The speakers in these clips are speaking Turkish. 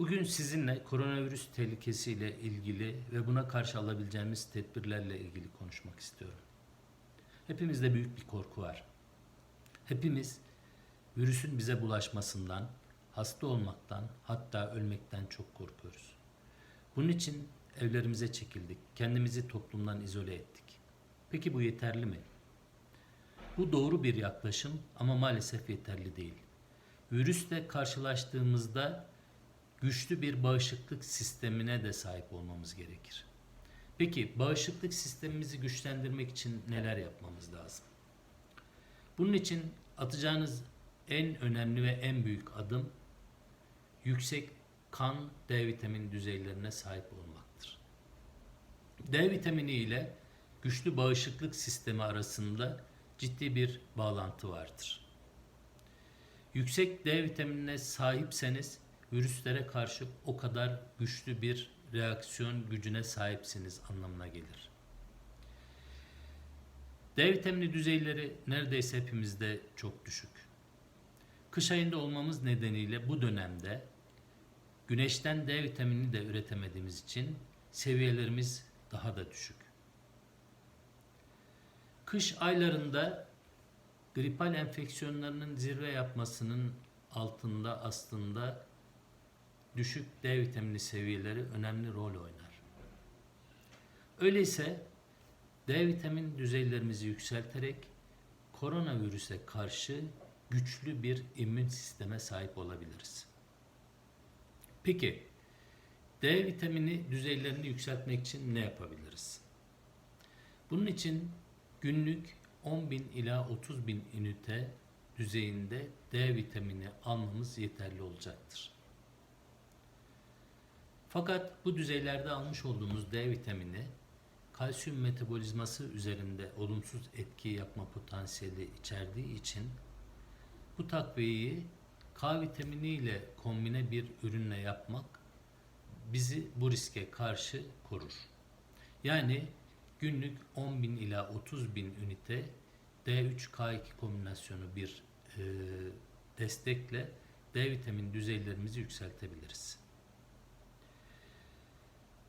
Bugün sizinle koronavirüs tehlikesiyle ilgili ve buna karşı alabileceğimiz tedbirlerle ilgili konuşmak istiyorum. Hepimizde büyük bir korku var. Hepimiz virüsün bize bulaşmasından, hasta olmaktan, hatta ölmekten çok korkuyoruz. Bunun için evlerimize çekildik, kendimizi toplumdan izole ettik. Peki bu yeterli mi? Bu doğru bir yaklaşım ama maalesef yeterli değil. Virüsle karşılaştığımızda güçlü bir bağışıklık sistemine de sahip olmamız gerekir. Peki bağışıklık sistemimizi güçlendirmek için neler yapmamız lazım? Bunun için atacağınız en önemli ve en büyük adım yüksek kan D vitamini düzeylerine sahip olmaktır. D vitamini ile güçlü bağışıklık sistemi arasında ciddi bir bağlantı vardır. Yüksek D vitaminine sahipseniz virüslere karşı o kadar güçlü bir reaksiyon gücüne sahipsiniz anlamına gelir. D vitamini düzeyleri neredeyse hepimizde çok düşük. Kış ayında olmamız nedeniyle bu dönemde güneşten D vitaminini de üretemediğimiz için seviyelerimiz daha da düşük. Kış aylarında gripal enfeksiyonlarının zirve yapmasının altında aslında düşük D vitamini seviyeleri önemli rol oynar. Öyleyse D vitamin düzeylerimizi yükselterek koronavirüse karşı güçlü bir immün sisteme sahip olabiliriz. Peki D vitamini düzeylerini yükseltmek için ne yapabiliriz? Bunun için günlük 10.000 ila 30.000 ünite düzeyinde D vitamini almamız yeterli olacaktır. Fakat bu düzeylerde almış olduğumuz D vitamini kalsiyum metabolizması üzerinde olumsuz etki yapma potansiyeli içerdiği için bu takviyeyi K vitamini ile kombine bir ürünle yapmak bizi bu riske karşı korur. Yani günlük 10.000 ila 30.000 ünite D3K2 kombinasyonu bir e, destekle D vitamin düzeylerimizi yükseltebiliriz.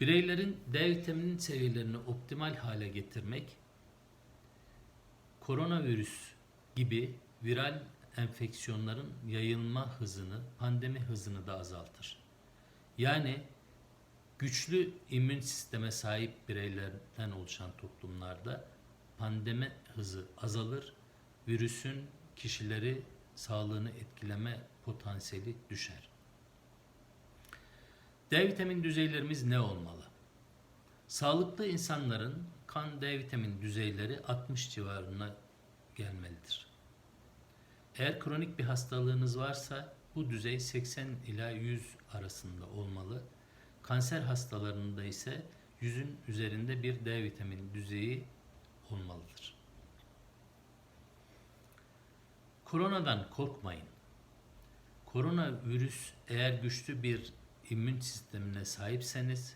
Bireylerin D vitaminin seviyelerini optimal hale getirmek koronavirüs gibi viral enfeksiyonların yayılma hızını, pandemi hızını da azaltır. Yani güçlü immün sisteme sahip bireylerden oluşan toplumlarda pandemi hızı azalır, virüsün kişileri sağlığını etkileme potansiyeli düşer. D vitamin düzeylerimiz ne olmalı? Sağlıklı insanların kan D vitamin düzeyleri 60 civarına gelmelidir. Eğer kronik bir hastalığınız varsa bu düzey 80 ila 100 arasında olmalı. Kanser hastalarında ise 100'ün üzerinde bir D vitamini düzeyi olmalıdır. Koronadan korkmayın. Koronavirüs eğer güçlü bir immün sistemine sahipseniz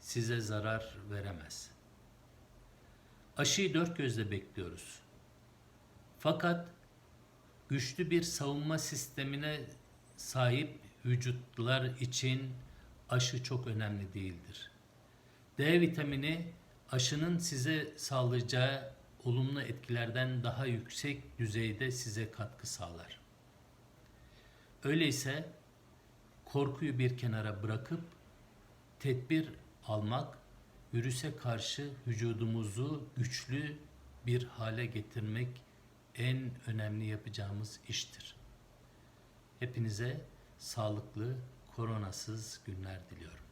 size zarar veremez. Aşıyı dört gözle bekliyoruz. Fakat güçlü bir savunma sistemine sahip vücutlar için aşı çok önemli değildir. D vitamini aşının size sağlayacağı olumlu etkilerden daha yüksek düzeyde size katkı sağlar. Öyleyse korkuyu bir kenara bırakıp tedbir almak virüse karşı vücudumuzu güçlü bir hale getirmek en önemli yapacağımız iştir. Hepinize sağlıklı, koronasız günler diliyorum.